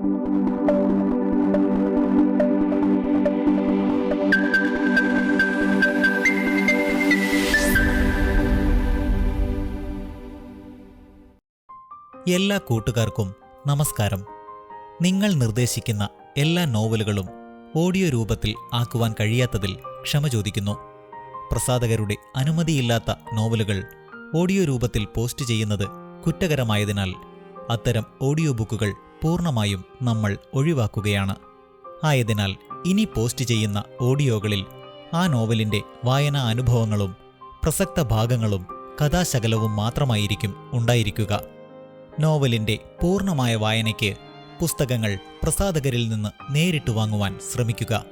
എല്ലാ കൂട്ടുകാർക്കും നമസ്കാരം. നിങ്ങൾ നിർദ്ദേശിക്കുന്ന എല്ലാ നോവലുകളും ഓഡിയോ രൂപത്തിൽ ആക്കുവാൻ കഴിയാത്തതിൽ ക്ഷമ ചോദിക്കുന്നു. പ്രസാധകരുടെ അനുമതിയില്ലാത്ത നോവലുകൾ ഓഡിയോ രൂപത്തിൽ പോസ്റ്റ് ചെയ്യുന്നത് കുറ്റകരമായതിനാൽ അത്തരം ഓഡിയോ ബുക്കുകൾ പൂർണമായും നമ്മൾ ഒഴിവാക്കുകയാണ്. ആയതിനാൽ ഇനി പോസ്റ്റ് ചെയ്യുന്ന ഓഡിയോകളിൽ ആ നോവലിന്റെ വായനാ അനുഭവങ്ങളും പ്രസക്ത ഭാഗങ്ങളും കഥാശകലവും മാത്രമായിരിക്കും ഉണ്ടായിരിക്കുക. നോവലിന്റെ പൂർണമായ വായനയ്ക്ക് പുസ്തകങ്ങൾ പ്രസാധകരിൽ നിന്ന് നേരിട്ട് വാങ്ങുവാൻ ശ്രമിക്കുക.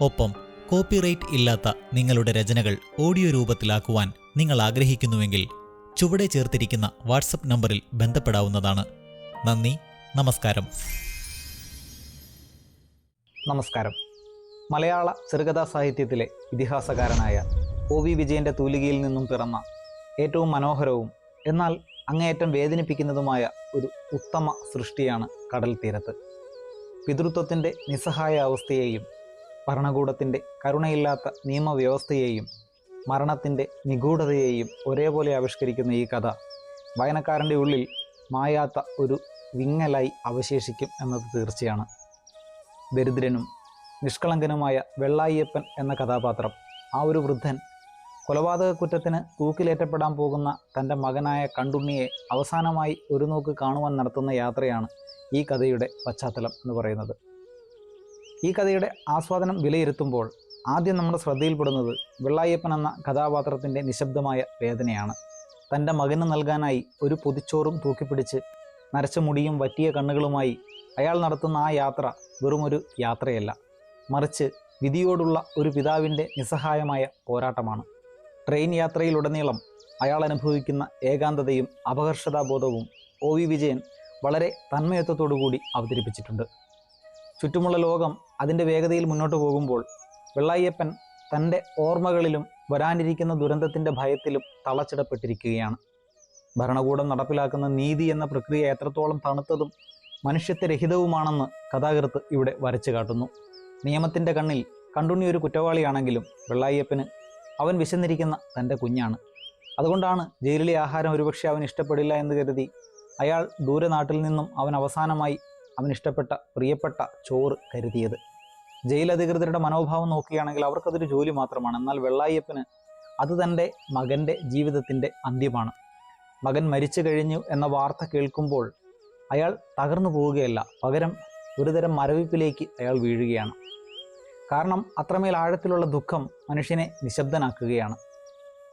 ഒപ്പം കോപ്പിറൈറ്റ് ഇല്ലാത്ത നിങ്ങളുടെ രചനകൾ ഓഡിയോ രൂപത്തിലാക്കുവാൻ നിങ്ങൾ ആഗ്രഹിക്കുന്നുവെങ്കിൽ ചുവടെ ചേർത്തിരിക്കുന്ന വാട്സപ്പ് നമ്പറിൽ ബന്ധപ്പെടാവുന്നതാണ്. നന്ദി. നമസ്കാരം. നമസ്കാരം. മലയാള ചെറുകഥാ സാഹിത്യത്തിലെ ഇതിഹാസകാരനായ ഒ വി വിജയന്റെ തൂലികയിൽ നിന്നും പിറന്ന ഏറ്റവും മനോഹരവും എന്നാൽ അങ്ങേയറ്റം വേദനിപ്പിക്കുന്നതുമായ ഒരു ഉത്തമ സൃഷ്ടിയാണ് കടൽ തീരത്ത്. പിതൃത്വത്തിന്റെ നിസ്സഹായ അവസ്ഥയെയും ഭരണകൂടത്തിന്റെ കരുണയില്ലാത്ത നിയമവ്യവസ്ഥയെയും മരണത്തിന്റെ നിഗൂഢതയെയും ഒരേപോലെ ആവിഷ്കരിക്കുന്ന ഈ കഥ വായനക്കാരന്റെ ഉള്ളിൽ മായാത്ത ഒരു വിങ്ങലായി അവശേഷിക്കും എന്നത് തീർച്ചയാണ്. ദരിദ്രനും നിഷ്കളങ്കനുമായ വെള്ളായിയപ്പൻ എന്ന കഥാപാത്രം ആ ഒരു വൃദ്ധൻ കൊലപാതക കുറ്റത്തിന് തൂക്കിലേറ്റപ്പെടാൻ പോകുന്ന തന്റെ മകനായ കണ്ടുണ്ണിയെ അവസാനമായി ഒരു നോക്ക് കാണുവാൻ നടത്തുന്ന യാത്രയാണ് ഈ കഥയുടെ പശ്ചാത്തലം എന്ന് പറയുന്നത്. ഈ കഥയുടെ ആസ്വാദനം വിലയിരുത്തുമ്പോൾ ആദ്യം നമ്മുടെ ശ്രദ്ധയിൽപ്പെടുന്നത് വെള്ളായപ്പൻ എന്ന കഥാപാത്രത്തിന്റെ നിശബ്ദമായ വേദനയാണ്. തന്റെ മകന് നൽകാനായി ഒരു പൊതിച്ചോറും തൂക്കിപ്പിടിച്ച് നരച്ച മുടിയും വറ്റിയ കണ്ണുകളുമായി അയാൾ നടത്തുന്ന ആ യാത്ര വെറുമൊരു യാത്രയല്ല. മറിച്ച് വിധിയോടുള്ള ഒരു പിതാവിന്റെ നിസ്സഹായമായ പോരാട്ടമാണ്. ട്രെയിൻ യാത്രയിലുടനീളം അയാൾ അനുഭവിക്കുന്ന ഏകാന്തതയും അപകർഷതാബോധവും ഒ വി വിജയൻ വളരെ തന്മയത്വത്തോടുകൂടി അവതരിപ്പിച്ചിട്ടുണ്ട്. ചുറ്റുമുള്ള ലോകം അതിന്റെ വേഗതയിൽ മുന്നോട്ട് പോകുമ്പോൾ വെള്ളായ്യപ്പൻ തന്റെ ഓർമ്മകളിലും വരാനിരിക്കുന്ന ദുരന്തത്തിന്റെ ഭയത്തിലും തളച്ചിടപ്പെട്ടിരിക്കുകയാണ്. ഭരണകൂടം നടപ്പിലാക്കുന്ന നീതി എന്ന പ്രക്രിയ എത്രത്തോളം തണുത്തതും മനുഷ്യത്വരഹിതവുമാണെന്ന് കഥാകൃത്ത് ഇവിടെ വരച്ചു കാട്ടുന്നു. നിയമത്തിന്റെ കണ്ണിൽ കണ്ടുണ്ണി ഒരു കുറ്റവാളിയാണെങ്കിലും വെള്ളായ്യപ്പന് അവൻ വിശന്നിരിക്കുന്ന തന്റെ കുഞ്ഞാണ്. അതുകൊണ്ടാണ് ജയിലിലെ ആഹാരം ഒരുപക്ഷെ അവൻ ഇഷ്ടപ്പെടില്ല എന്ന് കരുതി അയാൾ ദൂരെ നാട്ടിൽ നിന്നും അവൻ അവസാനമായി അവൻ ഇഷ്ടപ്പെട്ട പ്രിയപ്പെട്ട ചോറ് കരുതിയത്. ജയിൽ അധികൃതരുടെ മനോഭാവം നോക്കുകയാണെങ്കിൽ അവർക്കതൊരു ജോലി മാത്രമാണ്. എന്നാൽ വെള്ളായ്യപ്പന് അത് തന്റെ മകന്റെ ജീവിതത്തിന്റെ അന്ത്യമാണ്. മകൻ മരിച്ചു കഴിഞ്ഞു എന്ന വാർത്ത കേൾക്കുമ്പോൾ അയാൾ തകർന്നു പോവുകയല്ല. പകരം ഒരുതരം മരവിപ്പിലേക്ക് അയാൾ വീഴുകയാണ്. കാരണം അത്രമേൽ ആഴത്തിലുള്ള ദുഃഖം മനുഷ്യനെ നിശബ്ദനാക്കുകയാണ്.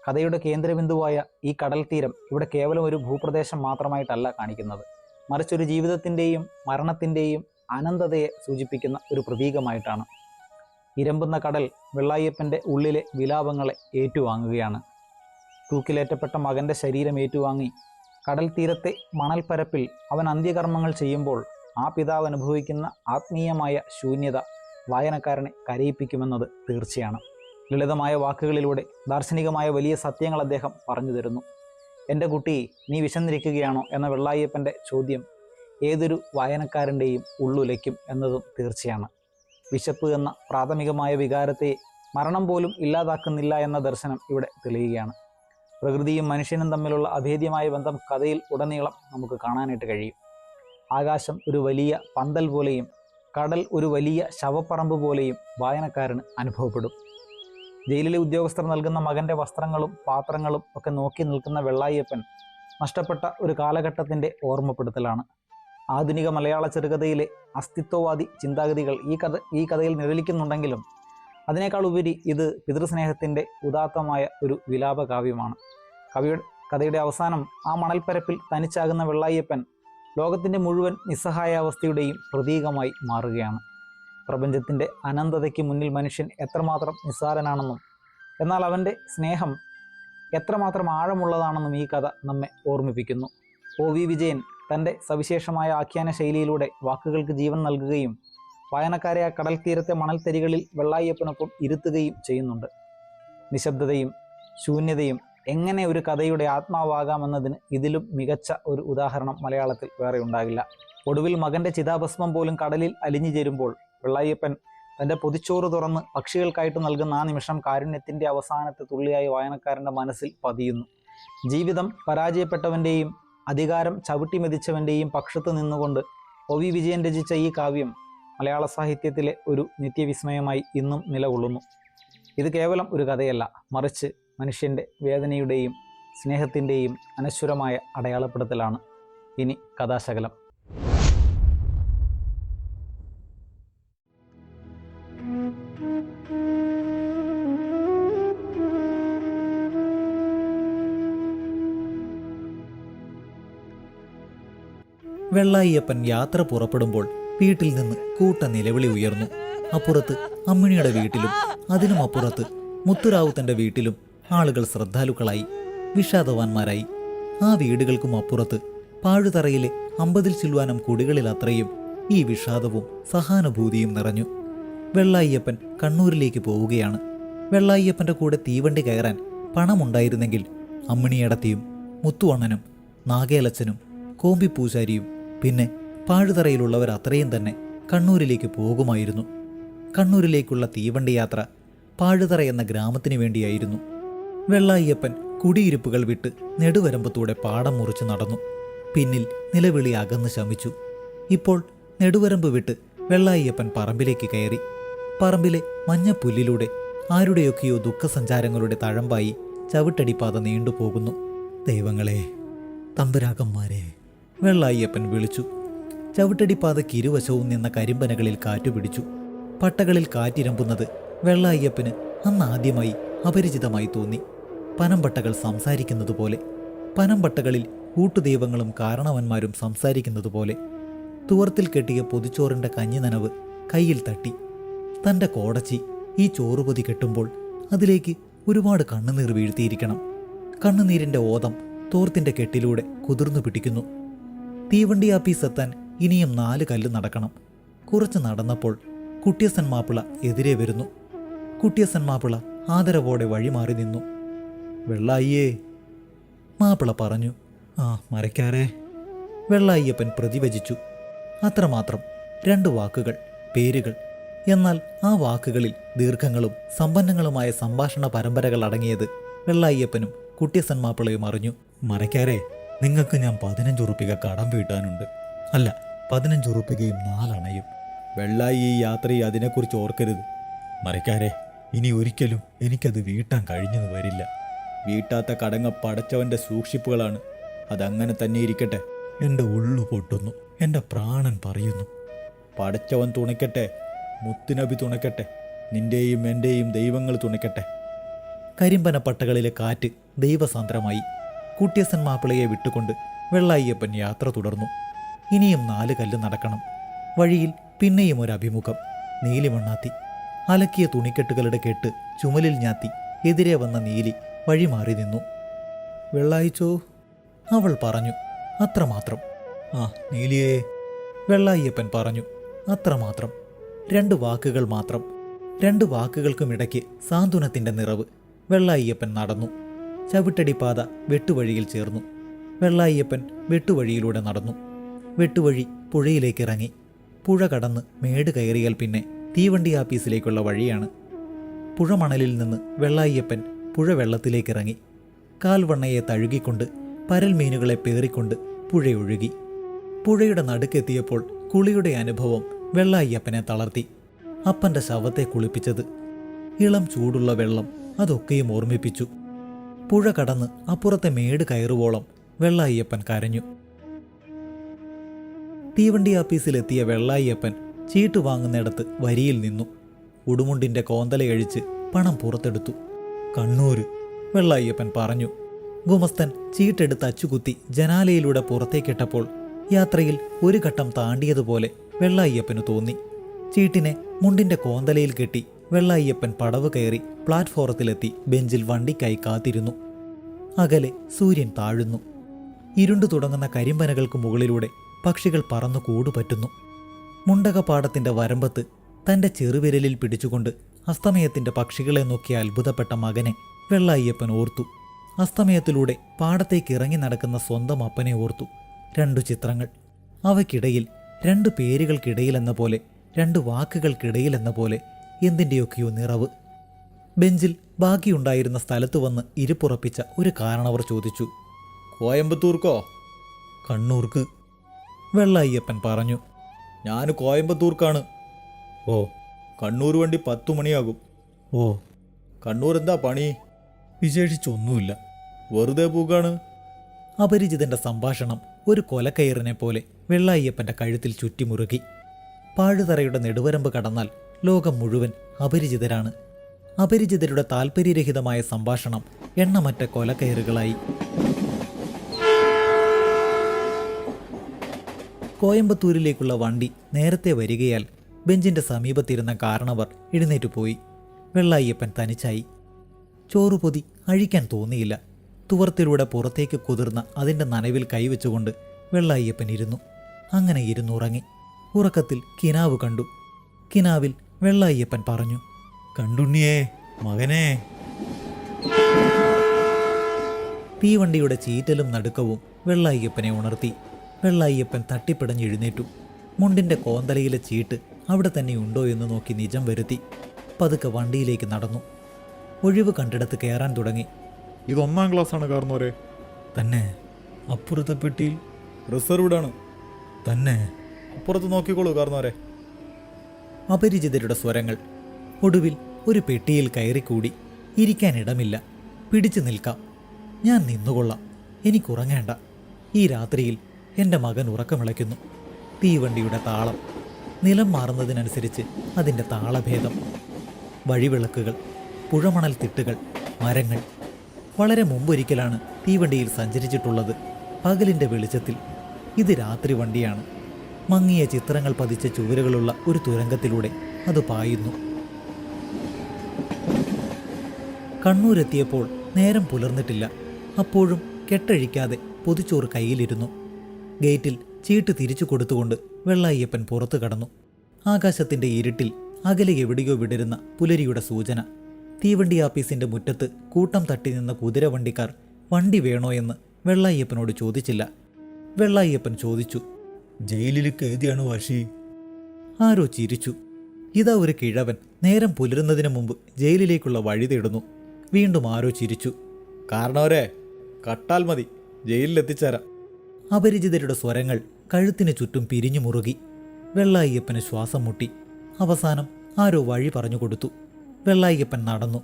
കഥയുടെ കേന്ദ്രബിന്ദുവായ ഈ കടൽ തീരം ഇവിടെ കേവലം ഒരു ഭൂപ്രദേശം മാത്രമായിട്ടല്ല കാണിക്കുന്നത്. മറിച്ചൊരു ജീവിതത്തിന്റെയും മരണത്തിന്റെയും അനന്തതയെ സൂചിപ്പിക്കുന്ന ഒരു പ്രതീകമായിട്ടാണ്. ഇരമ്പുന്ന കടൽ വെള്ളായ്യപ്പന്റെ ഉള്ളിലെ വിലാപങ്ങളെ ഏറ്റുവാങ്ങുകയാണ്. തൂക്കിലേറ്റപ്പെട്ട മകന്റെ ശരീരം ഏറ്റുവാങ്ങി. കടൽ തീരത്തെ മണൽപ്പരപ്പിൽ അവൻ അന്ത്യകർമ്മങ്ങൾ ചെയ്യുമ്പോൾ ആ പിതാവ് അനുഭവിക്കുന്ന ആത്മീയമായ ശൂന്യത വായനക്കാരനെ കരയിപ്പിക്കുമെന്നത് തീർച്ചയാണ്. ലളിതമായ വാക്കുകളിലൂടെ ദാർശനികമായ വലിയ സത്യങ്ങൾ അദ്ദേഹം പറഞ്ഞു തരുന്നു. എന്റെ കുട്ടി നീ വിശന്നിരിക്കുകയാണോ? എന്ന വെള്ളായ്യപ്പന്റെ ചോദ്യം ഏതൊരു വായനക്കാരന്റെയും ഉള്ളുലയ്ക്കും എന്നതും തീർച്ചയാണ്. വിശപ്പ് എന്ന പ്രാഥമികമായ വികാരത്തെ മരണം പോലും ഇല്ലാതാക്കുന്നില്ല എന്ന ദർശനം ഇവിടെ തെളിയുകയാണ്. പ്രകൃതിയും മനുഷ്യനും തമ്മിലുള്ള അഭേദ്യമായ ബന്ധം കഥയിൽ ഉടനീളം നമുക്ക് കാണാനായിട്ട് കഴിയും. ആകാശം ഒരു വലിയ പന്തൽ പോലെയും കടൽ ഒരു വലിയ ശവപ്പറമ്പ് പോലെയും വായനക്കാരന് അനുഭവപ്പെടും. ജയിലിലെ ഉദ്യോഗസ്ഥർ നൽകുന്ന മകന്റെ വസ്ത്രങ്ങളും പാത്രങ്ങളും ഒക്കെ നോക്കി നിൽക്കുന്ന വെള്ളായിയപ്പൻ നഷ്ടപ്പെട്ട ഒരു കാലഘട്ടത്തിന്റെ ഓർമ്മപ്പെടുത്തലാണ്. ആധുനിക മലയാള ചെറുകഥയിലെ അസ്തിത്വവാദി ചിന്താഗതികൾ ഈ കഥ ഈ കഥയിൽ നിഴലിക്കുന്നുണ്ടെങ്കിലും അതിനേക്കാൾ ഉപരി ഇത് പിതൃസ്നേഹത്തിന്റെ ഉദാത്തമായ ഒരു വിലാപകാവ്യമാണ്. കവിയുടെ കഥയുടെ അവസാനം ആ മണൽപ്പരപ്പിൽ തനിച്ചാകുന്ന വെള്ളായ്യപ്പൻ ലോകത്തിന്റെ മുഴുവൻ നിസ്സഹായാവസ്ഥയുടെയും പ്രതീകമായി മാറുകയാണ്. പ്രപഞ്ചത്തിന്റെ അനന്തതയ്ക്ക് മുന്നിൽ മനുഷ്യൻ എത്രമാത്രം നിസ്സാരനാണെന്നും എന്നാൽ അവന്റെ സ്നേഹം എത്രമാത്രം ആഴമുള്ളതാണെന്നും ഈ കഥ നമ്മെ ഓർമ്മിപ്പിക്കുന്നു. ഒ വി വിജയൻ തന്റെ സവിശേഷമായ ആഖ്യാന ശൈലിയിലൂടെ വാക്കുകൾക്ക് ജീവൻ നൽകുകയും വായനക്കാരെ ആ കടൽ തീരത്തെ മണൽത്തരികളിൽ വെള്ളായ്യപ്പനൊപ്പം ഇരുത്തുകയും ചെയ്യുന്നുണ്ട്. നിശബ്ദതയും ശൂന്യതയും എങ്ങനെ ഒരു കഥയുടെ ആത്മാവാകാമെന്നതിന് ഇതിലും മികച്ച ഒരു ഉദാഹരണം മലയാളത്തിൽ വേറെ ഉണ്ടാകില്ല. ഒടുവിൽ മകന്റെ ചിതാഭസ്മം പോലും കടലിൽ അലിഞ്ഞു ചേരുമ്പോൾ വെള്ളായ്യപ്പൻ തന്റെ പൊതിച്ചോറ് തുറന്ന് പക്ഷികൾക്കായിട്ട് നൽകുന്ന ആ നിമിഷം കാരുണ്യത്തിന്റെ അവസാനത്തെ തുള്ളിയായി വായനക്കാരന്റെ മനസ്സിൽ പതിയുന്നു. ജീവിതം പരാജയപ്പെട്ടവന്റെയും അധികാരം ചവിട്ടി മെതിച്ചവന്റെയും പക്ഷത്ത് നിന്നുകൊണ്ട് ഒ വി വിജയൻ രചിച്ച ഈ കാവ്യം മലയാള സാഹിത്യത്തിലെ ഒരു നിത്യവിസ്മയമായി ഇന്നും നിലകൊള്ളുന്നു. ഇത് കേവലം ഒരു കഥയല്ല മറിച്ച് മനുഷ്യന്റെ വേദനയുടെയും സ്നേഹത്തിന്റെയും അനശ്വരമായ അടയാളപ്പെടുത്തലാണ്. ഇനി കഥാശകലം. വെള്ളായിയപ്പൻ യാത്ര പുറപ്പെടുമ്പോൾ വീട്ടിൽ നിന്ന് കൂട്ട നിലവിളി ഉയർന്നു. അപ്പുറത്ത് അമ്മിണിയുടെ വീട്ടിലും അതിനും അപ്പുറത്ത് മുത്തുറാവുത്തന്റെ വീട്ടിലും ആളുകൾ ശ്രദ്ധാലുക്കളായി വിഷാദവാന്മാരായി. ആ വീടുകൾക്കും അപ്പുറത്ത് പാഴുതറയിലെ അമ്പതിൽ ചില്ലുവാനം കുടികളിൽ അത്രയും ഈ വിഷാദവും സഹാനുഭൂതിയും നിറഞ്ഞു. വെള്ളായിയപ്പൻ കണ്ണൂരിലേക്ക് പോവുകയാണ്. വെള്ളായിയപ്പന്റെ കൂടെ തീവണ്ടി കയറാൻ പണമുണ്ടായിരുന്നെങ്കിൽ അമ്മിണിയടത്തിയും മുത്തുവണ്ണനും നാഗേലച്ചനും കോമ്പി പൂശാരിയും പിന്നെ പാഴുതറയിലുള്ളവർ അത്രയും തന്നെ കണ്ണൂരിലേക്ക് പോകുമായിരുന്നു. കണ്ണൂരിലേക്കുള്ള തീവണ്ടി യാത്ര പാഴുതറ എന്ന ഗ്രാമത്തിനു വേണ്ടിയായിരുന്നു. വെള്ളായിയപ്പൻ കുടിയിരുപ്പുകൾ വിട്ട് നെടുവരമ്പത്തൂടെ പാടം മുറിച്ച് നടന്നു. പിന്നിൽ നിലവിളി അകന്ന് ശമിച്ചു. ഇപ്പോൾ നെടുവരമ്പ് വിട്ട് വെള്ളായിയപ്പൻ പറമ്പിലേക്ക് കയറി. പറമ്പിലെ മഞ്ഞപ്പുല്ലിലൂടെ ആരുടെയൊക്കെയോ ദുഃഖസഞ്ചാരങ്ങളുടെ തഴമ്പായി ചവിട്ടടിപ്പാത നീണ്ടുപോകുന്നു. ദൈവങ്ങളെ തമ്പുരാക്കന്മാരെ വെള്ളായിയപ്പൻ വിളിച്ചു. ചവിട്ടടിപ്പാതയ്ക്ക് ഇരുവശവും നിന്ന കരിമ്പനകളിൽ കാറ്റുപിടിച്ചു. പട്ടകളിൽ കാറ്റിരമ്പുന്നത് വെള്ളായ്യപ്പന് അന്ന് ആദ്യമായി അപരിചിതമായി തോന്നി. പനമ്പട്ടകൾ സംസാരിക്കുന്നതുപോലെ പനമ്പട്ടകളിൽ കൂട്ടുദൈവങ്ങളും കാരണവന്മാരും സംസാരിക്കുന്നതുപോലെ തുവർത്തിൽ കെട്ടിയ പൊതിച്ചോറിന്റെ കഞ്ഞി നനവ് കയ്യിൽ തട്ടി. തന്റെ കോടച്ചി ഈ ചോറുപൊതി കെട്ടുമ്പോൾ അതിലേക്ക് ഒരുപാട് കണ്ണുനീർ വീഴ്ത്തിയിരിക്കണം. കണ്ണുനീരിന്റെ ഓതം തോർത്തിന്റെ കെട്ടിലൂടെ കുതിർന്നു പിടിക്കുന്നു. തീവണ്ടി ആപ്പീസ് എത്താൻ ഇനിയും നാല് കല്ല് നടക്കണം. കുറച്ച് നടന്നപ്പോൾ കുട്ടിയസൻ മാപ്പിള എതിരെ വരുന്നു. കുട്ടിയസൻ മാപ്പിള ആദരവോടെ വഴിമാറി നിന്നു. വെള്ളായിയേ മാപ്പിള പറഞ്ഞു. ആ മരക്കാരെ വെള്ളായിയപ്പൻ പ്രതിവചിച്ചു. അത്രമാത്രം രണ്ട് വാക്കുകൾ പേരുകൾ. എന്നാൽ ആ വാക്കുകളിൽ ദീർഘങ്ങളും സമ്പന്നങ്ങളുമായ സംഭാഷണ പരമ്പരകൾ അടങ്ങിയത് വെള്ളായിയപ്പനും കുട്ടിയസൻ മാപ്പിളയും അറിഞ്ഞു. മരക്കാരെ നിങ്ങൾക്ക് ഞാൻ പതിനഞ്ചുറുപ്പിക കടം വീട്ടാനുണ്ട്. അല്ല പതിനഞ്ചുറുപ്പികയും നാലണയും. വെള്ളായി ഈ യാത്രയെ അതിനെക്കുറിച്ച് ഓർക്കരുത്. മറിക്കാരെ ഇനി ഒരിക്കലും എനിക്കത് വീട്ടാൻ കഴിഞ്ഞെന്ന് വരില്ല. വീട്ടാത്ത കടങ്ങ പടച്ചവന്റെ സൂക്ഷിപ്പുകളാണ്. അതങ്ങനെ തന്നെ ഇരിക്കട്ടെ. എന്റെ ഉള്ളു പൊട്ടുന്നു. എന്റെ പ്രാണൻ പറയുന്നു. പടച്ചവൻ തുണയ്ക്കട്ടെ. മുത്തുനബി തുണയ്ക്കട്ടെ. നിന്റെയും എന്റെയും ദൈവങ്ങൾ തുണയ്ക്കട്ടെ. കരിമ്പന പട്ടകളിലെ കാറ്റ് ദൈവസാന്ദ്രമായി. കുട്ടിയസൻ മാപ്പിളയെ വിട്ടുകൊണ്ട് വെള്ളായിയപ്പൻ യാത്ര തുടർന്നു. ഇനിയും നാല് കല്ല് നടക്കണം. വഴിയിൽ പിന്നെയും ഒരു അഭിമുഖം. നീലിമണ്ണാത്തി അലക്കിയ തുണിക്കെട്ടുകളുടെ കെട്ട് ചുമലിൽ ഞാത്തി. എതിരെ വന്ന നീലി വഴി മാറി നിന്നു. വെള്ളായിച്ചോ? അവൾ പറഞ്ഞു. അത്രമാത്രം. ആ നീലിയേ. വെള്ളായിയപ്പൻ പറഞ്ഞു. അത്രമാത്രം. രണ്ട് വാക്കുകൾ മാത്രം. രണ്ട് വാക്കുകൾക്കുമിടയ്ക്ക് സാന്ത്വനത്തിന്റെ നിറവ്. വെള്ളായിയപ്പൻ നടന്നു. ചവിട്ടടിപ്പാത വെട്ടുവഴിയിൽ ചേർന്നു. വെള്ളായിയപ്പൻ വെട്ടുവഴിയിലൂടെ നടന്നു. വെട്ടുവഴി പുഴയിലേക്ക് ഇറങ്ങി പുഴ കടന്ന് മേട് കയറിയാൽ പിന്നെ തീവണ്ടി ആപ്പീസിലേക്കുള്ള വഴിയാണ്. പുഴമണലിൽ നിന്ന് വെള്ളായിയപ്പൻ പുഴ വെള്ളത്തിലേക്കിറങ്ങി. കാൽവണ്ണയെ തഴുകിക്കൊണ്ട് പരൽ മീനുകളെ പേറിക്കൊണ്ട് പുഴയൊഴുകി പുഴയുടെ നടുക്കെത്തിയപ്പോൾ കുളിയുടെ അനുഭവം വെള്ളായിയപ്പനെ തളർത്തി. അപ്പന്റെ ശവത്തെ കുളിപ്പിച്ചത്. ഇളം ചൂടുള്ള വെള്ളം അതൊക്കെയും ഓർമ്മിപ്പിച്ചു. പുഴ കടന്ന് അപ്പുറത്തെ മേട് കയറുവോളം വെള്ളായിയപ്പൻ കരഞ്ഞു. തീവണ്ടി ആപ്പീസിലെത്തിയ വെള്ളായിയപ്പൻ ചീട്ട് വാങ്ങുന്നിടത്ത് വരിയിൽ നിന്നു. ഉടുമുണ്ടിന്റെ കോന്തലയഴിച്ച് പണം പുറത്തെടുത്തു. കണ്ണൂര് വെള്ളായിയപ്പൻ പറഞ്ഞു. ഗുമസ്തൻ ചീട്ടെടുത്ത് അച്ചുകുത്തി ജനാലയിലൂടെ പുറത്തേക്കിട്ടപ്പോൾ യാത്രയിൽ ഒരു ഘട്ടം താണ്ടിയതുപോലെ വെള്ളായിയപ്പന് തോന്നി. ചീട്ടിനെ മുണ്ടിന്റെ കോന്തലയിൽ കെട്ടി വെള്ളായിയപ്പൻ പടവ് കയറി പ്ലാറ്റ്ഫോറത്തിലെത്തി ബെഞ്ചിൽ വണ്ടിക്കായി കാത്തിരുന്നു. അകലെ സൂര്യൻ താഴുന്നു. ഇരുണ്ടു തുടങ്ങുന്ന കരിമ്പനകൾക്ക് മുകളിലൂടെ പക്ഷികൾ പറന്നു കൂടുപറ്റുന്നു. മുണ്ടകപ്പാടത്തിന്റെ വരമ്പത്ത് തന്റെ ചെറുവിരലിൽ പിടിച്ചുകൊണ്ട് അസ്തമയത്തിന്റെ പക്ഷികളെ നോക്കി അത്ഭുതപ്പെട്ട മകനെ വെള്ളായ്യപ്പൻ ഓർത്തു. അസ്തമയത്തിലൂടെ പാടത്തേക്ക് ഇറങ്ങി നടക്കുന്ന സ്വന്തം അപ്പനെ ഓർത്തു. രണ്ടു ചിത്രങ്ങൾ. അവയ്ക്കിടയിൽ രണ്ട് പേരുകൾക്കിടയിലെന്ന പോലെ രണ്ട് വാക്കുകൾക്കിടയിലെന്ന പോലെ എന്തിന്റെയൊക്കെയോ നിറവ്. ബെഞ്ചിൽ ബാക്കിയുണ്ടായിരുന്ന സ്ഥലത്ത് വന്ന് ഇരിപ്പുറപ്പിച്ച ഒരു കാരണവർ ചോദിച്ചു കോയമ്പത്തൂർക്കോ? കണ്ണൂർക്ക്. വെള്ളായ്യപ്പൻ പറഞ്ഞു ഞാൻ കോയമ്പത്തൂർക്കാണ്. ഓ. കണ്ണൂർ വണ്ടി പത്തു മണിയാകും. ഓ. കണ്ണൂർ എന്താ പണി? വിശേഷിച്ചൊന്നുമില്ല വെറുതെ പോകാണ്? അപരിചിതന്റെ സംഭാഷണം ഒരു കൊലക്കയറിനെ പോലെ വെള്ളായ്യപ്പന്റെ കഴുത്തിൽ ചുറ്റിമുറുകി. പാഴുതറയുടെ നെടുവരമ്പ് കടന്നാൽ ലോകം മുഴുവൻ അപരിചിതരാണ്. അപരിചിതരുടെ താൽപ്പര്യരഹിതമായ സംഭാഷണം എണ്ണമറ്റ കൊലക്കയറുകളായി. കോയമ്പത്തൂരിലേക്കുള്ള വണ്ടി നേരത്തെ വരികയാൽ ബെഞ്ചിന്റെ സമീപത്തിരുന്ന കാരണവർ എഴുന്നേറ്റ് പോയി. വെള്ളായ്യപ്പൻ തനിച്ചായി. ചോറുപൊതി അഴിക്കാൻ തോന്നിയില്ല. തുവർത്തിലൂടെ പുറത്തേക്ക് കുതിർന്ന അതിന്റെ നനവിൽ കൈവച്ചുകൊണ്ട് വെള്ളായ്യപ്പൻ ഇരുന്നു. അങ്ങനെ ഇരുന്നുറങ്ങി. ഉറക്കത്തിൽ കിനാവ് കണ്ടു. കിനാവിൽ വെള്ളായ്യപ്പൻ പറഞ്ഞു കണ്ടുണ്ണിയേ മകനെ. തീവണ്ടിയുടെ ചീറ്റലും നടുക്കവും വെള്ളായ്യപ്പനെ ഉണർത്തി. വെള്ളായ്യപ്പൻ തട്ടിപ്പിടഞ്ഞെഴുന്നേറ്റു മുണ്ടിന്റെ കോന്തലയിലെ ചീട്ട് അവിടെ തന്നെ ഉണ്ടോ എന്ന് നോക്കി നിജം വരുത്തി. പതുക്കെ വണ്ടിയിലേക്ക് നടന്നു. ഒഴിവ് കണ്ടിടത്ത് കയറാൻ തുടങ്ങി. ഇത് ഒന്നാം ക്ലാസ് ആണ് കാർന്നോരെ. തന്നെ. അപ്പുറത്തെ പെട്ടിയിൽ റിസർവ്ഡ് ആണ് തന്നെ. അപ്പുറത്ത് നോക്കിക്കോളൂ കാർന്നോരെ. അപരിചിതരുടെ സ്വരങ്ങൾ. ഒടുവിൽ ഒരു പെട്ടിയിൽ കയറിക്കൂടി. ഇരിക്കാനിടമില്ല പിടിച്ചു നിൽക്കാം. ഞാൻ നിന്നുകൊള്ളാം. എനിക്കുറങ്ങേണ്ട ഈ രാത്രിയിൽ എന്റെ മകൻ ഉറക്കമിളയ്ക്കുന്നു തീവണ്ടിയുടെ താളം നിലം മാറുന്നതിനനുസരിച്ച് അതിന്റെ താളഭേദം. വഴിവിളക്കുകൾ പുഴമണൽ തിട്ടുകൾ മരങ്ങൾ. വളരെ മുമ്പൊരിക്കലാണ് തീവണ്ടിയിൽ സഞ്ചരിച്ചിട്ടുള്ളത്. പകലിന്റെ വെളിച്ചത്തിൽ. ഇത് രാത്രി വണ്ടിയാണ്. മങ്ങിയ ചിത്രങ്ങൾ പതിച്ച ചുവരുകളുള്ള ഒരു തുരങ്കത്തിലൂടെ അത് പായുന്നു. കണ്ണൂരെത്തിയപ്പോൾ നേരം പുലർന്നിട്ടില്ല. അപ്പോഴും കെട്ടഴിക്കാതെ പൊതിച്ചോറ് കയ്യിലിരുന്നു. ഗേറ്റിൽ ചീട്ട് തിരിച്ചു കൊടുത്തുകൊണ്ട് വെള്ളായ്യപ്പൻ പുറത്തു കടന്നു. ആകാശത്തിന്റെ ഇരുട്ടിൽ അകലെ എവിടെയോ വിടരുന്ന പുലരിയുടെ സൂചന. തീവണ്ടി ആപ്പീസിന്റെ മുറ്റത്ത് കൂട്ടം തട്ടി നിന്ന കുതിരവണ്ടിക്കാർ വണ്ടി വേണോ എന്ന് വെള്ളായ്യപ്പനോട് ചോദിച്ചില്ല. വെള്ളായ്യപ്പൻ ചോദിച്ചു ജയിലിൽ കയതിയാണ് വാശി? ആരോ ചിരിച്ചു. ഇതാ ഒരു കിഴവൻ നേരം പുലരുന്നതിനു മുമ്പ് ജയിലിലേക്കുള്ള വഴി തേടുന്നു. വീണ്ടും ആരോ ചിരിച്ചു കാരണവരെ കട്ടാൽ മതി ജയിലിലെത്തിച്ചേരാം. അപരിചിതരുടെ സ്വരങ്ങൾ കഴുത്തിന് ചുറ്റും പിരിഞ്ഞു മുറുകി. വെള്ളായ്യപ്പന് ശ്വാസം മുട്ടി. അവസാനം ആരോ വഴി പറഞ്ഞു കൊടുത്തു. വെള്ളായ്യപ്പൻ നടന്നു.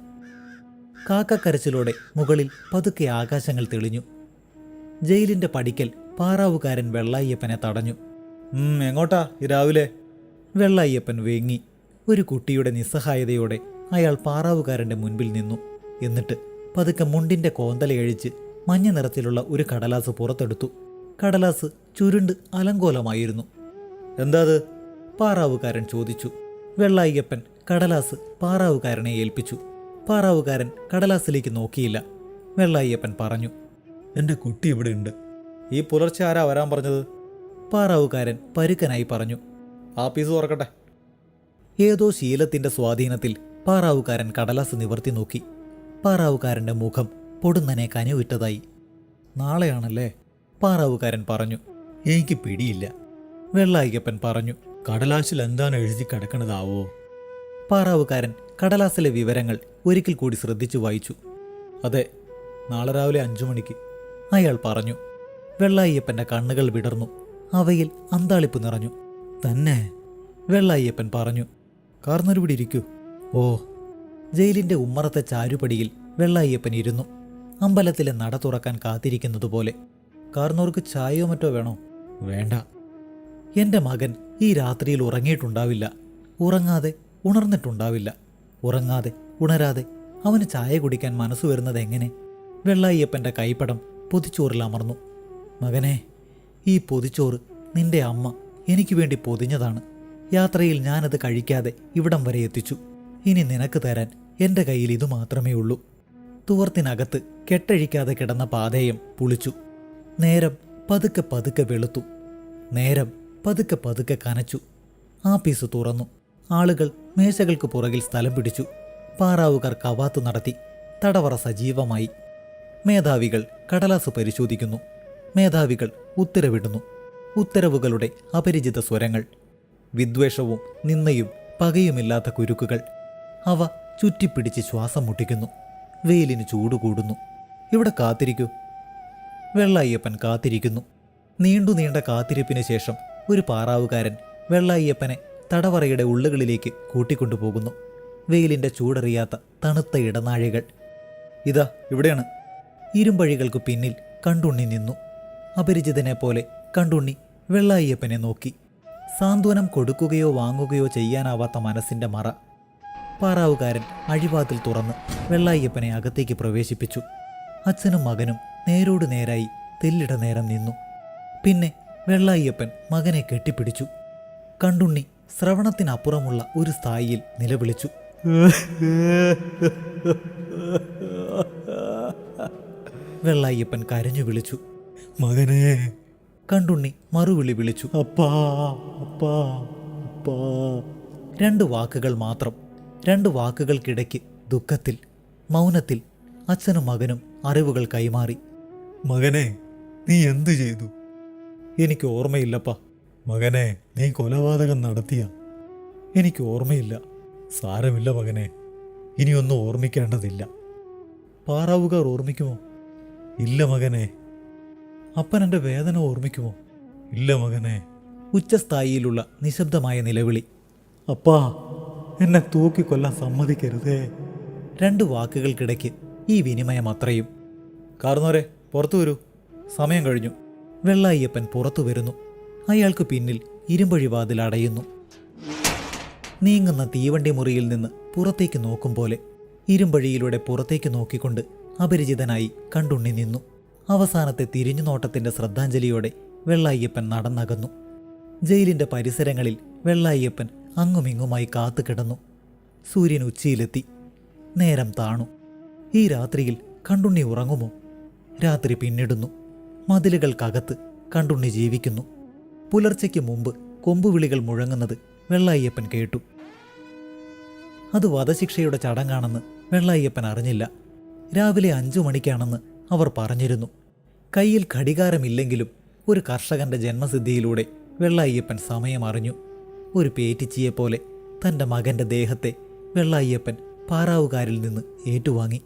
കാക്കക്കരച്ചിലോടെ മുകളിൽ പതുക്കെ ആകാശങ്ങൾ തെളിഞ്ഞു. ജയിലിന്റെ പടിക്കൽ പാറാവുകാരൻ വെള്ളായ്യപ്പനെ തടഞ്ഞു. എങ്ങോട്ടാ? രാവിലെ? വെള്ളായ്യപ്പൻ വേങ്ങി. ഒരു കുട്ടിയുടെ നിസ്സഹായതയോടെ അയാൾ പാറാവുകാരന്റെ മുൻപിൽ നിന്നു. എന്നിട്ട് പതുക്കെ മുണ്ടിന്റെ കോന്തലയഴിച്ച് മഞ്ഞ നിറത്തിലുള്ള ഒരു കടലാസ് പുറത്തെടുത്തു. കടലാസ് ചുരുണ്ട് അലങ്കോലമായിരുന്നു. എന്താ അത്? പാറാവുകാരൻ ചോദിച്ചു. വെള്ളായ്യപ്പൻ കടലാസ് പാറാവുകാരനെ ഏൽപ്പിച്ചു. പാറാവുകാരൻ കടലാസിലേക്ക് നോക്കിയില്ല. വെള്ളായ്യപ്പൻ പറഞ്ഞു എന്റെ കുട്ടി ഇവിടെ ഉണ്ട്. ഈ പുലർച്ചെ ആരാ വരാൻ പറഞ്ഞത്? പാറാവുകാരൻ പരുക്കനായി പറഞ്ഞു ആപ്പീസ് തുറക്കട്ടെ. ഏതോ ശീലത്തിന്റെ സ്വാധീനത്തിൽ പാറാവുകാരൻ കടലാസ് നിവർത്തി നോക്കി. പാറാവുകാരന്റെ മുഖം പൊടുന്നനെ കനുവിട്ടതായി. നാളെയാണല്ലേ? പാറാവുകാരൻ പറഞ്ഞു എനിക്ക് പിടിയില്ല. വെള്ളായ്യപ്പൻ പറഞ്ഞു കടലാശിൽ എന്താണ് എഴുതി കിടക്കണതാവോ പാറാവുകാരൻ കടലാസിലെ വിവരങ്ങൾ ഒരിക്കൽ കൂടി ശ്രദ്ധിച്ചു വായിച്ചു. അതെ നാളെ രാവിലെ അഞ്ചു മണിക്ക് അയാൾ പറഞ്ഞു. വെള്ളായിയപ്പന്റെ കണ്ണുകൾ വിടർന്നു അവയിൽ അന്താളിപ്പ് നിറഞ്ഞു. തന്നെ വെള്ളായിയപ്പൻ പറഞ്ഞു കാർന്നൊരുപിടി ഇരിക്കൂ. ഓ ജയിലിന്റെ ഉമ്മറത്തെ ചാരുപടിയിൽ വെള്ളായിയപ്പൻ ഇരുന്നു അമ്പലത്തിലെ നട തുറക്കാൻ കാത്തിരിക്കുന്നതുപോലെ. കാർന്നോർക്ക് ചായയോ മറ്റോ വേണോ? വേണ്ട. എന്റെ മകൻ ഈ രാത്രിയിൽ ഉറങ്ങിയിട്ടുണ്ടാവില്ല. ഉറങ്ങാതെ ഉണർന്നിട്ടുണ്ടാവില്ല. ഉറങ്ങാതെ ഉണരാതെ അവന് ചായ കുടിക്കാൻ മനസ്സ് വരുന്നത് എങ്ങനെ? വെള്ളായിയപ്പന്റെ കൈപ്പടം പൊതിച്ചോറിൽ അമർന്നു. മകനെ ഈ പൊതിച്ചോറ് നിന്റെ അമ്മ എനിക്ക് വേണ്ടി പൊതിഞ്ഞതാണ്. യാത്രയിൽ ഞാനത് കഴിക്കാതെ ഇവിടം വരെ എത്തിച്ചു. ഇനി നിനക്ക് തരാൻ എന്റെ കയ്യിൽ ഇതു മാത്രമേ ഉള്ളൂ തുവർത്തിനകത്ത് കെട്ടഴിക്കാതെ കിടന്ന പാതയം പുളിച്ചു. നേരം പതുക്കെ പതുക്കെ വെളുത്തു. നേരം പതുക്കെ പതുക്കെ കനച്ചു. ആപ്പീസ് തുറന്നു. ആളുകൾ മേശകൾക്ക് പുറകിൽ സ്ഥലം പിടിച്ചു. പാറാവുകാർ കവാത്തു നടത്തി. തടവറ സജീവമായി. മേധാവികൾ കടലാസ് പരിശോധിക്കുന്നു. മേധാവികൾ ഉത്തരവിടുന്നു. ഉത്തരവുകളുടെ അപരിചിത സ്വരങ്ങൾ. വിദ്വേഷവും നിന്നയും പകയുമില്ലാത്ത കുരുക്കുകൾ. അവ ചുറ്റിപ്പിടിച്ച് ശ്വാസം മുട്ടിക്കുന്നു. വെയിലിന് ചൂടുകൂടുന്നു. ഇവിടെ കാത്തിരിക്കൂ. വെള്ളായ്യപ്പൻ കാത്തിരിക്കുന്നു. നീണ്ടു നീണ്ട കാത്തിരിപ്പിന് ശേഷം ഒരു പാറാവുകാരൻ വെള്ളായ്യപ്പനെ തടവറയുടെ ഉള്ളുകളിലേക്ക് കൂട്ടിക്കൊണ്ടുപോകുന്നു. വെയിലിന്റെ ചൂടറിയാത്ത തണുത്ത ഇടനാഴികൾ. ഇതാ ഇവിടെയാണ്. ഇരുമ്പഴികൾക്ക് പിന്നിൽ കണ്ടുണ്ണി നിന്നു. അപരിചിതനെ പോലെ കണ്ടുണ്ണി വെള്ളായ്യപ്പനെ നോക്കി. സാന്ത്വനം കൊടുക്കുകയോ വാങ്ങുകയോ ചെയ്യാനാവാത്ത മനസ്സിന്റെ മറ. പാറാവുകാരൻ അഴിവാതിൽ തുറന്ന് വെള്ളായ്യപ്പനെ അകത്തേക്ക് പ്രവേശിപ്പിച്ചു. അച്ഛനും മകനും നേരോട് നേരായി തെല്ലിട നേരം നിന്നു. പിന്നെ വെള്ളായിയപ്പൻ മകനെ കെട്ടിപ്പിടിച്ചു. കണ്ടുണ്ണി ശ്രവണത്തിനപ്പുറമുള്ള ഒരു സ്ഥായിയിൽ നിലവിളിച്ചു. വെള്ളായിയപ്പൻ കരഞ്ഞു വിളിച്ചു. മകനെ. കണ്ടുണ്ണി മറുവിളി വിളിച്ചു. അപ്പാ അപ്പാ അപ്പാ. രണ്ട് വാക്കുകൾ മാത്രം രണ്ട് വാക്കുകൾക്കിടയ്ക്ക് ദുഃഖത്തിൽ മൗനത്തിൽ അച്ഛനും മകനും അറിവുകൾ കൈമാറി. മകനെ നീ എന്തു ചെയ്തു? എനിക്ക് ഓർമ്മയില്ലപ്പാ. മകനെ നീ കൊലപാതകം നടത്തിയ. എനിക്ക് ഓർമ്മയില്ല. സാരമില്ല മകനെ. ഇനിയൊന്നും ഓർമ്മിക്കേണ്ടതില്ല. പാറാവുകാർ ഓർമ്മിക്കുമോ? ഇല്ല മകനെ. അപ്പൻ എന്റെ വേദന ഓർമ്മിക്കുമോ? ഇല്ല മകനെ. ഉച്ചസ്ഥായിയിലുള്ള നിശബ്ദമായ നിലവിളി. അപ്പാ എന്നെ തൂക്കിക്കൊല്ലാൻ സമ്മതിക്കരുതേ. രണ്ട് വാക്കുകൾക്കിടയ്ക്ക് ഈ വിനിമയം അത്രയും. കാർന്നോരെ പുറത്തു വരൂ. സമയം കഴിഞ്ഞു. വെള്ളായ്യപ്പൻ പുറത്തു വരുന്നു. അയാൾക്ക് പിന്നിൽ ഇരുമ്പഴി വാതിൽ അടയുന്നു. നീങ്ങുന്ന തീവണ്ടി മുറിയിൽ നിന്ന് പുറത്തേക്ക് നോക്കും പോലെ ഇരുമ്പഴിയിലൂടെ പുറത്തേക്ക് നോക്കിക്കൊണ്ട് അപരിചിതനായി കണ്ടുണ്ണി നിന്നു. അവസാനത്തെ തിരിഞ്ഞു നോട്ടത്തിന്റെ ശ്രദ്ധാഞ്ജലിയോടെ വെള്ളായ്യപ്പൻ നടന്നകന്നു. ജയിലിന്റെ പരിസരങ്ങളിൽ വെള്ളായ്യപ്പൻ അങ്ങുമിങ്ങുമായി കാത്തു കിടന്നു. സൂര്യൻ ഉച്ചയിലെത്തി. നേരം താണു. ഈ രാത്രിയിൽ കണ്ടുണ്ണി ഉറങ്ങുമോ? രാത്രി പിന്നിടുന്നു. മതിലുകൾക്കകത്ത് കണ്ടുണ്ണി ജീവിക്കുന്നു. പുലർച്ചയ്ക്ക് മുമ്പ് കൊമ്പുവിളികൾ മുഴങ്ങുന്നത് വെള്ളായ്യപ്പൻ കേട്ടു. അത് വധശിക്ഷയുടെ ചടങ്ങാണെന്ന് വെള്ളായ്യപ്പൻ അറിഞ്ഞില്ല. രാവിലെ അഞ്ചു മണിക്കാണെന്ന് അവർ പറഞ്ഞിരുന്നു. കയ്യിൽ ഘടികാരമില്ലെങ്കിലും ഒരു കർഷകന്റെ ജന്മസിദ്ധിയിലൂടെ വെള്ളായ്യപ്പൻ സമയം അറിഞ്ഞു. ഒരു പേറ്റിച്ചിയെപ്പോലെ തന്റെ മകന്റെ ദേഹത്തെ വെള്ളായ്യപ്പൻ പാറാവുകാരിൽ നിന്ന് ഏറ്റുവാങ്ങി.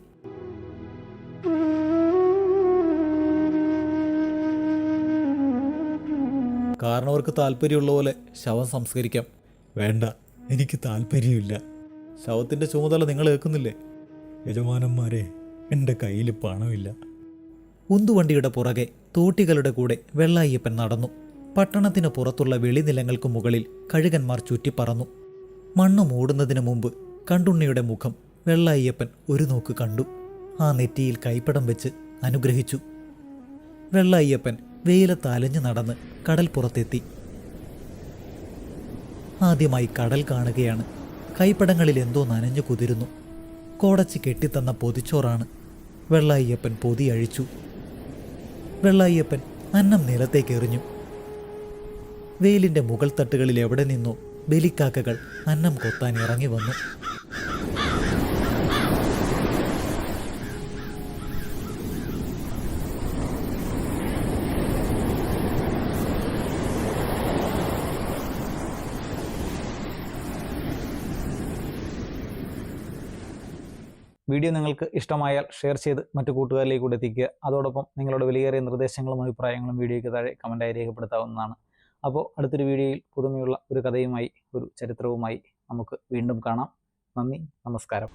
കാരണവർക്ക് താല്പര്യമുള്ള പോലെ ശവം സംസ്കരിക്കാം. വേണ്ട എനിക്ക് താല്പര്യമില്ല. ശവത്തിന്റെ ചുമതല നിങ്ങൾ ഏൽക്കുന്നില്ലേ? യജമാനന്മാരെ എന്റെ കയ്യിൽ പണമില്ല. ഉന്തുവണ്ടിയുടെ പുറകെ തോട്ടികളുടെ കൂടെ വെള്ളായ്യപ്പൻ നടന്നു. പട്ടണത്തിന് പുറത്തുള്ള വെളിനിലങ്ങൾക്ക് മുകളിൽ കഴുകന്മാർ ചുറ്റിപ്പറന്നു. മണ്ണ് മൂടുന്നതിന് മുമ്പ് കണ്ടുണ്ണിയുടെ മുഖം വെള്ളായ്യപ്പൻ ഒരു നോക്ക് കണ്ടു. ആ നെറ്റിയിൽ കൈപ്പടം വെച്ച് അനുഗ്രഹിച്ചു. വെള്ളായ്യപ്പൻ വെയിലത്ത് അലഞ്ഞു നടന്ന് കടൽപ്പുറത്തെത്തി ആദ്യമായി കടൽ കാണുകയാണ്. കൈപ്പടങ്ങളിൽ എന്തോ നനഞ്ഞു കുതിരുന്നു. കോടച്ച് കെട്ടിത്തന്ന പൊതിച്ചോറാണ്. വെള്ളായ്യപ്പൻ പൊതി അഴിച്ചു. വെള്ളായ്യപ്പൻ അന്നം നിലത്തേക്ക് എറിഞ്ഞു. വെയിലിന്റെ മുകൾ തട്ടുകളിൽ എവിടെ നിന്നോ ബലിക്കാക്കകൾ അന്നം കൊത്താൻ ഇറങ്ങി വന്നു. വീഡിയോ നിങ്ങൾക്ക് ഇഷ്ടമായാൽ ഷെയർ ചെയ്ത് മറ്റു കൂട്ടുകാരിലേക്ക് കൂടെ എത്തിക്കുക. അതോടൊപ്പം നിങ്ങളുടെ വിലയേറിയ നിർദ്ദേശങ്ങളും അഭിപ്രായങ്ങളും വീഡിയോയ്ക്ക് താഴെ കമന്റായി രേഖപ്പെടുത്താവുന്നതാണ്. അപ്പോൾ അടുത്തൊരു വീഡിയോയിൽ പുതുമയുള്ള ഒരു കഥയുമായി ഒരു ചരിത്രവുമായി നമുക്ക് വീണ്ടും കാണാം. നന്ദി നമസ്കാരം.